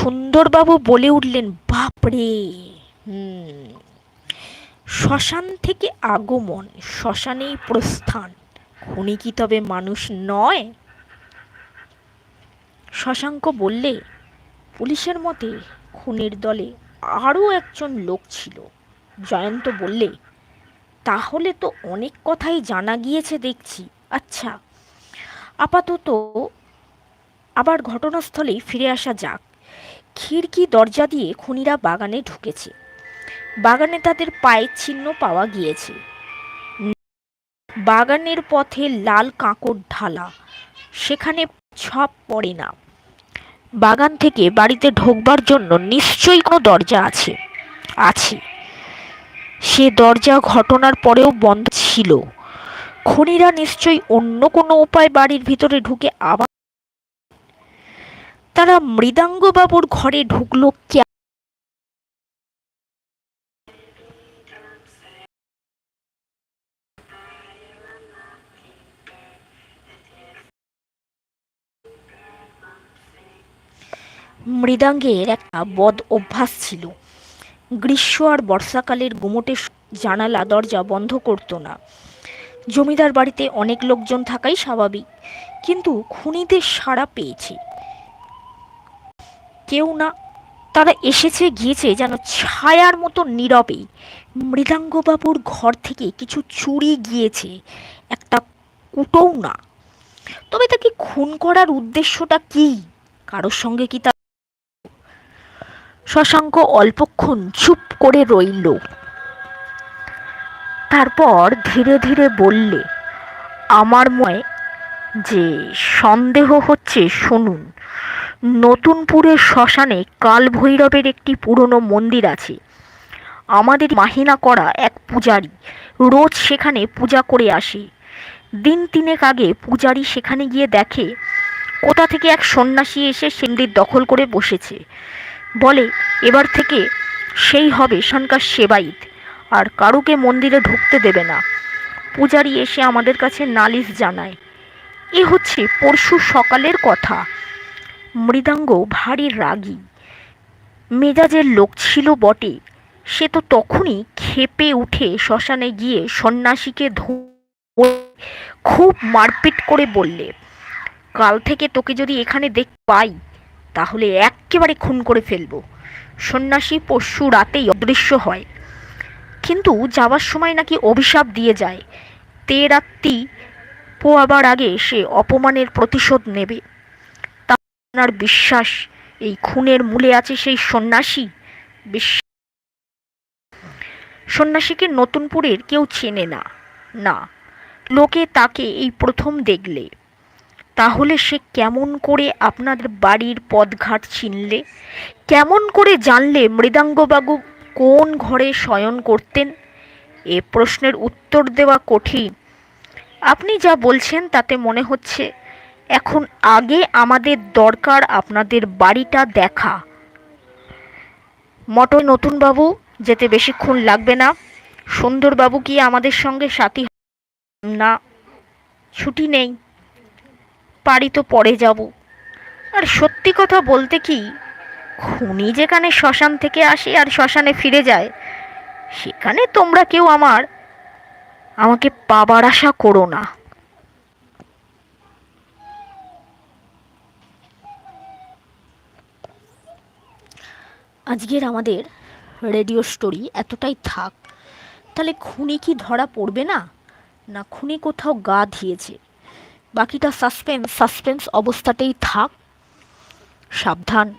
সুন্দরবাবু বলে উঠলেন, বাপরে! শ্মশান থেকে আগমন, শ্মশানেই প্রস্থান। খুনি কি তবে মানুষ নয়? শশাঙ্ক বললে, পুলিশের মতে খুনের দলে আরও একজন লোক ছিল। জয়ন্ত বললে, তাহলে তো অনেক কথাই জানা গিয়েছে দেখছি। আচ্ছা আপাতত আবার ঘটনাস্থলেই ফিরে আসা যাক। খিড়কি দরজা দিয়ে খুনিরা বাগানে ঢুকেছে। বাগানে তাদের পায়ের চিহ্ন পাওয়া গিয়েছে। বাগানের পথে লাল কাঁকড় ঢালা, সেখানে ছাপ পড়ে না। বাগান থেকে বাড়িতে ঢোকবার জন্য নিশ্চয়ই কোনো দরজা আছে। আছে। সে দরজা ঘটনার পরেও বন্ধ ছিল। খুনিরা নিশ্চয়ই অন্য কোনো উপায় বাড়ির ভিতরে ঢুকে আবার তারা মৃদাঙ্গবাবুর ঘরে ঢুকলো কে মৃদাঙ্গের একটা বদ অভ্যাস ছিল। গ্রীষ্ম আর বর্ষাকালের গুমোটে জানালা দরজা বন্ধ করতো না। জমিদার বাড়িতে অনেক লোকজন থাকাই স্বাভাবিক, কিন্তু খুনিদের সাড়া পেয়েছে। কেউ না। তারা এসেছে, গিয়েছে যেন ছায়ার মতো নীরবে। মৃদাঙ্গবাবুর ঘর থেকে কিছু চুরি গিয়েছে, একটা কুটোও না। তবে তাকে খুন করার উদ্দেশ্যটা কি? কারোর সঙ্গে কি তা শশাঙ্ক অল্পক্ষণ চুপ করে রইল। তারপর ধীরে ধীরে বললে, আমার মনে যে সন্দেহ হচ্ছে, শুনুন। নতুনপুরের শ্মশানে কাল ভৈরবের একটি পুরনো মন্দির আছে। আমাদের মাহিনা করা এক পূজারি রোজ সেখানে পূজা করে আসে। দিন তিনেক আগে পূজারি সেখানে গিয়ে দেখে, কোথা থেকে এক সন্ন্যাসী এসে সেন্দির দখল করে বসেছে। বলে, এবার থেকে সেই হবে সেখানকার সেবাইত আর কারুকে মন্দিরে ঢুকতে দেবে না পূজারি এসে আমাদের কাছে নালিশ জানায়, এ হচ্ছে পরশু সকালের কথা। মৃদাঙ্গ ভারী রাগী। মেজাজের লোক ছিল বটে। সে তো তখনই খেপে উঠে শ্মশানে গিয়ে সন্ন্যাসীকে খুব মারপিট করে বললে, কাল থেকে তোকে যদি এখানে দেখ পাই, তাহলে একেবারে খুন করে ফেলব। সন্ন্যাসী পরশু রাতেই অদৃশ্য হয়। কিন্তু যাওয়ার সময় নাকি অভিশাপ দিয়ে যায়। তে রাত্রি পোয়াবার আগে সে অপমানের প্রতিশোধ নেবে। আপনার বিশ্বাস, এই খুনের মূলে আছে সেই সন্ন্যাসী? বিশ্বাস সন্ন্যাসীকে নতুনপুরের কেউ চেনে না। না, লোকে তাকে এই প্রথম দেখলে। তাহলে সে কেমন করে আপনাদের বাড়ির পদঘাট চিনলে? কেমন করে জানলে মৃদাঙ্গবাবু কোন ঘরে শয়ন করতেন? এ প্রশ্নের উত্তর দেওয়া কঠিন। আপনি যা বলছেন তাতে মনে হচ্ছে এখন আগে আমাদের দরকার আপনাদের বাড়িটা দেখা। মটো নতুনবাবু যেতে বেশিক্ষণ লাগবে না। সুন্দরবাবু কি আমাদের সঙ্গে সাথী না? ছুটি নেই। পারি তো পরে যাব। আর সত্যি কথা বলতে কি, খুনি যেখানে শ্মশান থেকে আসে আর শ্মশানে ফিরে যায়, সেখানে তোমরা কেউ আমার, আমাকে পাবার আশা করো না। আজকের আমাদের রেডিও স্টোরি এতটাই থাক। তাহলে খুনি কি ধরা পড়বে না? না খুনি কোথাও গা ধিয়েছে? বাকিটা সাসপেন্স সাসপেন্স অবস্থাতেই থাক। সাবধান।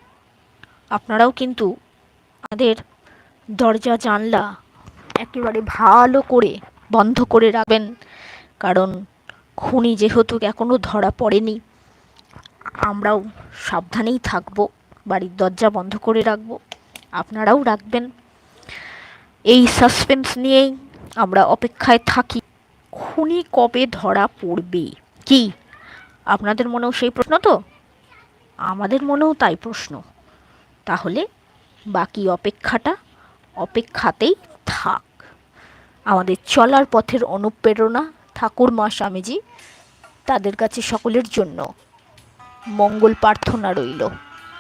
আপনারাও কিন্তু আমাদের দরজা, জানলা একেবারে ভালো করে বন্ধ করে রাখবেন। কারণ খুনি যেহেতু এখনও ধরা পড়েনি, আমরাও সাবধানেই থাকব, বাড়ির দরজা বন্ধ করে রাখব। আপনারাও রাখবেন। এই সাসপেন্স নিয়েই আমরা অপেক্ষায় থাকি। খুনি কবে ধরা পড়বে? কি? আপনাদের মনেও সেই প্রশ্ন তো? আমাদের মনেও তাই প্রশ্ন। তাহলে বাকি অপেক্ষাটা অপেক্ষাতেই থাক। আমাদের চলার পথের অনুপ্রেরণা ঠাকুর মা স্বামীজি তাদের কাছে সকলের জন্য মঙ্গল প্রার্থনা রইল।